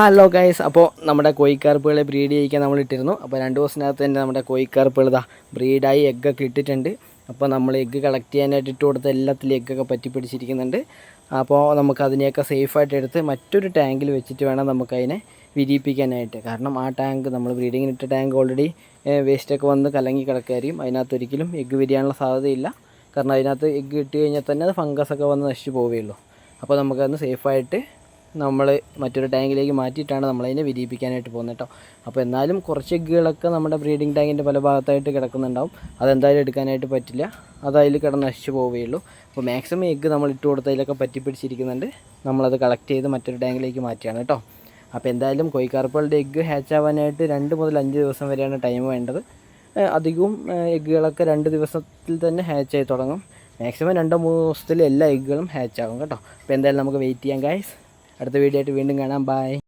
Hello guys അപ്പോൾ നമ്മുടെ കോഴിക്കാർപ്പുകളെ breed ചെയ്യിക്കാൻ നമ്മൾ ഇട്ടിരുന്നു. അപ്പോൾ രണ്ട് ദിവസത്തിനകത്ത് തന്നെ നമ്മുടെ കോഴിക്കാർപ്പുകൾ ഇതാ ബ്രീഡായി എഗ്ഗൊക്കെ ഇട്ടിട്ടുണ്ട്. അപ്പോൾ നമ്മൾ എഗ്ഗ് കളക്ട് ചെയ്യാനായിട്ട് ഇട്ട് കൊടുത്ത എല്ലാത്തിലും എഗ്ഗൊക്കെ പറ്റി പിടിച്ചിരിക്കുന്നുണ്ട്. അപ്പോൾ നമുക്ക് അതിനെയൊക്കെ സേഫായിട്ട് എടുത്ത് മറ്റൊരു ടാങ്കിൽ വെച്ചിട്ട് വേണം നമുക്കതിനെ വിരിയിപ്പിക്കാനായിട്ട്. കാരണം ആ ടാങ്ക് നമ്മൾ ബ്രീഡിങ്ങിന് ഇട്ട ടാങ്ക് ഓൾറെഡി വേസ്റ്റൊക്കെ വന്ന് കലങ്ങി കിടക്കായിരിക്കും അതിനകത്ത് ഒരിക്കലും എഗ്ഗ് വിരിയാനുള്ള സാധ്യതയില്ല. കാരണം അതിനകത്ത് എഗ്ഗ് ഇട്ട് കഴിഞ്ഞാൽ തന്നെ അത് ഫംഗസൊക്കെ വന്ന് നശിച്ചു പോവുകയുള്ളൂ. അപ്പോൾ നമുക്കതൊന്ന് സേഫായിട്ട് നമ്മൾ മറ്റൊരു ടാങ്കിലേക്ക് മാറ്റിയിട്ടാണ് നമ്മളതിനെ വിരിയിപ്പിക്കാനായിട്ട് പോകുന്നത് കേട്ടോ. അപ്പോൾ എന്നാലും കുറച്ച് എഗ്ഗുകളൊക്കെ നമ്മുടെ ബ്രീഡിംഗ് ടാങ്കിന്റെ പല ഭാഗത്തായിട്ട് കിടക്കുന്നുണ്ടാവും. അതെന്തായാലും എടുക്കാനായിട്ട് പറ്റില്ല. അത് അതിൽ കിടന്ന് നശിച്ചു പോവുകയുള്ളൂ. അപ്പോൾ മാക്സിമം എഗ്ഗ് നമ്മൾ ഇട്ട് കൊടുത്തതിലൊക്കെ പറ്റി പിടിച്ചിരിക്കുന്നുണ്ട് നമ്മളത് കളക്ട് ചെയ്ത് മറ്റൊരു ടാങ്കിലേക്ക് മാറ്റുകയാണ് കേട്ടോ. അപ്പോൾ എന്തായാലും കോഴിക്കാർപ്പുകളുടെ എഗ്ഗ് ഹാച്ച് ആവാനായിട്ട് രണ്ട് മുതൽ അഞ്ച് ദിവസം വരെയാണ് ടൈം വേണ്ടത്. അധികവും എഗ്ഗുകളൊക്കെ രണ്ട് ദിവസത്തിൽ തന്നെ ഹാച്ച് ആയി തുടങ്ങും. മാക്സിമം രണ്ടോ മൂന്ന് ദിവസത്തിൽ എല്ലാ എഗ്ഗുകളും ഹാച്ച് ആകും കേട്ടോ. അപ്പോൾ എന്തായാലും നമുക്ക് വെയിറ്റ് ചെയ്യാം ഗായ്സ് അടുത്ത വീഡിയോ ആയിട്ട് വീണ്ടും കാണാം. ബൈ